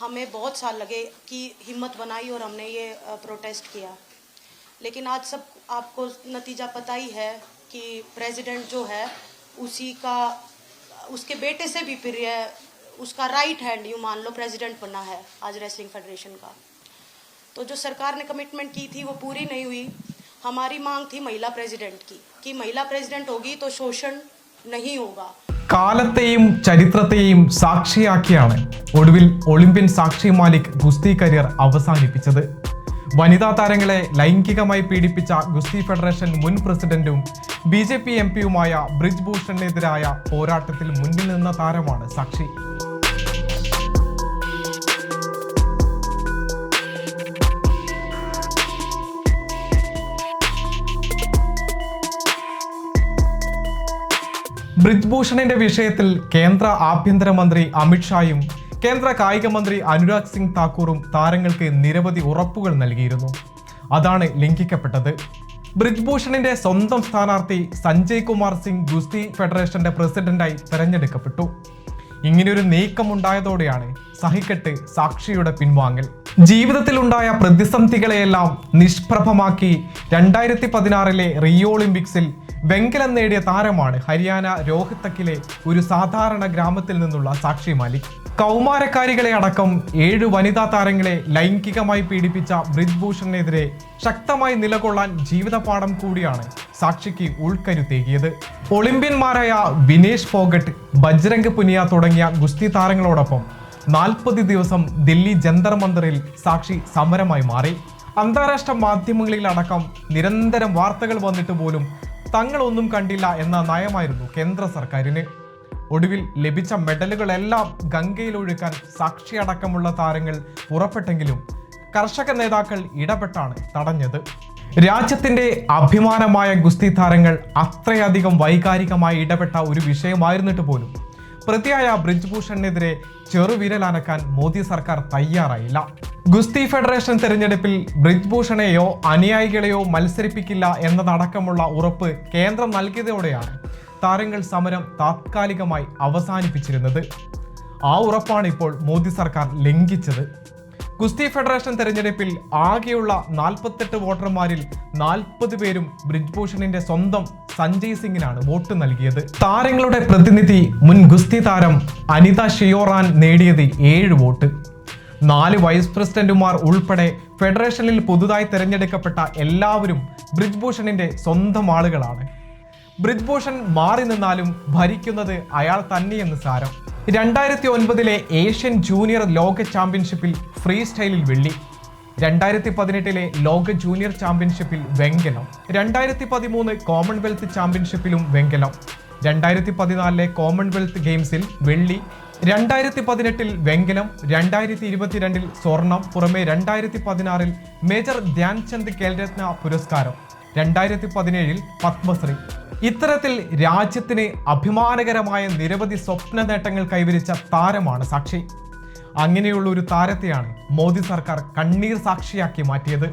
हमें बहुत साल लगे कि हिम्मत बनाई और हमने ये प्रोटेस्ट किया। लेकिन आज सब आपको नतीजा पता ही है कि प्रेसिडेंट जो है, उसी का, उसके बेटे से भी प्रिय उसका राइट हैंड यू मान लो प्रेसिडेंट बना है आज रेसलिंग फेडरेशन का। तो जो सरकार ने कमिटमेंट की थी वो पूरी नहीं हुई। हमारी मांग थी महिला प्रेसिडेंट की, कि महिला प्रेसिडेंट होगी तो शोषण नहीं होगा। കാലത്തെയും ചരിത്രത്തെയും സാക്ഷിയാക്കിയാണ് ഒടുവിൽ ഒളിമ്പ്യൻ സാക്ഷി മാലിക് ഗുസ്തി കരിയർ അവസാനിപ്പിച്ചത്. വനിതാ താരങ്ങളെ ലൈംഗികമായി പീഡിപ്പിച്ച ഗുസ്തി ഫെഡറേഷൻ മുൻ പ്രസിഡന്റും ബി ജെ പി എം പിയുമായ ബ്രിജ് ഭൂഷണിനെതിരായ പോരാട്ടത്തിൽ മുന്നിൽ നിന്ന താരമാണ് സാക്ഷി. ബ്രിജ്ഭൂഷണിന്റെ വിഷയത്തിൽ കേന്ദ്ര ആഭ്യന്തരമന്ത്രി അമിത്ഷായും കേന്ദ്ര കായിക മന്ത്രി അനുരാഗ് സിംഗ് താക്കൂറും താരങ്ങൾക്ക് നിരവധി ഉറപ്പുകൾ നൽകിയിരുന്നു. അതാണ് ലംഘിക്കപ്പെട്ടത്. ബ്രിജ്ഭൂഷണിന്റെ സ്വന്തം സ്ഥാനാർത്ഥി സഞ്ജയ് കുമാർ സിംഗ് ഗുസ്തി ഫെഡറേഷന്റെ പ്രസിഡന്റായി തെരഞ്ഞെടുക്കപ്പെട്ടു. ഇങ്ങനെയൊരു നീക്കമുണ്ടായതോടെയാണ് സഹിക്കെട്ട് സാക്ഷിയുടെ പിൻവാങ്ങൽ. ജീവിതത്തിലുണ്ടായ പ്രതിസന്ധികളെയെല്ലാം നിഷ്പ്രഭമാക്കി രണ്ടായിരത്തി പതിനാറിലെ റിയോ ഒളിമ്പിക്സിൽ വെങ്കലം നേടിയ താരമാണ് ഹരിയാന രോഹിത്തക്കിലെ ഒരു സാധാരണ ഗ്രാമത്തിൽ നിന്നുള്ള സാക്ഷി മാലിക്. കൗമാരക്കാരികളെ അടക്കം ഏഴ് വനിതാ താരങ്ങളെ ലൈംഗികമായി പീഡിപ്പിച്ച ബ്രിജ്ഭൂഷണിനെതിരെ ശക്തമായി നിലകൊള്ളാൻ ജീവിതപാഠം കൂടിയാണ് സാക്ഷിക്ക് ഉൾക്കരുത്തേകിയത്. ഒളിമ്പ്യന്മാരായ വിനേഷ് ഫോഗട്ട് ബജ്രംഗ് പുനിയ തുടങ്ങിയ ഗുസ്തി താരങ്ങളോടൊപ്പം നാൽപ്പത് ദിവസം ദില്ലി ജന്തർ മന്ദറിൽ സാക്ഷി സമരമായി മാറി. അന്താരാഷ്ട്ര മാധ്യമങ്ങളിൽ അടക്കം നിരന്തരം വാർത്തകൾ വന്നിട്ട് പോലും തങ്ങളൊന്നും കണ്ടില്ല എന്ന നയമായിരുന്നു കേന്ദ്ര സർക്കാരിന്. ഒടുവിൽ ലഭിച്ച മെഡലുകളെല്ലാം ഗംഗയിൽ ഒഴുക്കാൻ സാക്ഷിയടക്കമുള്ള താരങ്ങൾ പുറപ്പെട്ടെങ്കിലും കർഷക നേതാക്കൾ ഇടപെട്ടാണ് തടഞ്ഞത്. രാജ്യത്തിന്റെ അഭിമാനമായ ഗുസ്തി താരങ്ങൾ അത്രയധികം വൈകാരികമായി ഇടപെട്ട ഒരു വിഷയമായിരുന്നിട്ട് പോലും പ്രതിയായ ബ്രിജ്ഭൂഷണിനെതിരെ ചെറുവിരലനക്കാൻ മോദി സർക്കാർ തയ്യാറായില്ല. ഗുസ്തി ഫെഡറേഷൻ തെരഞ്ഞെടുപ്പിൽ ബ്രിജ് ഭൂഷണെയോ അനുയായികളെയോ മത്സരിപ്പിക്കില്ല എന്നതടക്കമുള്ള ഉറപ്പ് കേന്ദ്രം നൽകിയതോടെയാണ് താരങ്ങൾ സമരം താത്കാലികമായി അവസാനിപ്പിച്ചിരുന്നത്. ആ ഉറപ്പാണ് ഇപ്പോൾ മോദി സർക്കാർ ലംഘിച്ചത്. ഗുസ്തി ഫെഡറേഷൻ തെരഞ്ഞെടുപ്പിൽ ആകെയുള്ള നാൽപ്പത്തെട്ട് വോട്ടർമാരിൽ നാൽപ്പത് പേരും ബ്രിജ്ഭൂഷണിന്റെ സ്വന്തം സഞ്ജയ് സിംഗിനാണ് വോട്ട് നൽകിയത്. താരങ്ങളുടെ പ്രതിനിധി മുൻ ഗുസ്തി താരം അനിത ഷിയോറാൻ നേടിയത് ഏഴ് വോട്ട്. നാല് വൈസ് പ്രസിഡന്റുമാർ ഉൾപ്പെടെ ഫെഡറേഷനിൽ പുതുതായി തെരഞ്ഞെടുക്കപ്പെട്ട എല്ലാവരും ബ്രിജ്ഭൂഷണിന്റെ സ്വന്തം ആളുകളാണ്. ബ്രിജ്ഭൂഷൺ മാറി നിന്നാലും ഭരിക്കുന്നത് അയാൾ തന്നെയെന്ന് സാരം. രണ്ടായിരത്തി ഒൻപതിലെ ഏഷ്യൻ ജൂനിയർ ലോക ചാമ്പ്യൻഷിപ്പിൽ ഫ്രീ സ്റ്റൈലിൽ വെള്ളി. രണ്ടായിരത്തി പതിനെട്ടിലെ ലോക ജൂനിയർ ചാമ്പ്യൻഷിപ്പിൽ വെങ്കലം രണ്ടായിരത്തി പതിമൂന്ന് കോമൺവെൽത്ത് ചാമ്പ്യൻഷിപ്പിലും വെങ്കലം രണ്ടായിരത്തി പതിനാലിലെ കോമൺവെൽത്ത് ഗെയിംസിൽ വെള്ളി. രണ്ടായിരത്തി പതിനെട്ടിൽ വെങ്കലം രണ്ടായിരത്തി ഇരുപത്തിരണ്ടിൽ സ്വർണം. പുറമെ രണ്ടായിരത്തി പതിനാറിൽ മേജർ ധ്യാൻചന്ദ് ഖേൽരത്ന പുരസ്കാരം. രണ്ടായിരത്തി പതിനേഴിൽ പത്മശ്രീ. ഇത്തരത്തിൽ രാജ്യത്തിന് അഭിമാനകരമായ നിരവധി സ്വപ്ന നേട്ടങ്ങൾ കൈവരിച്ച താരമാണ് സാക്ഷി. അങ്ങനെയുള്ള ഒരു താരത്തെയാണ് മോദി സർക്കാർ കണ്ണീർ സാക്ഷിയാക്കി മാറ്റിയത്.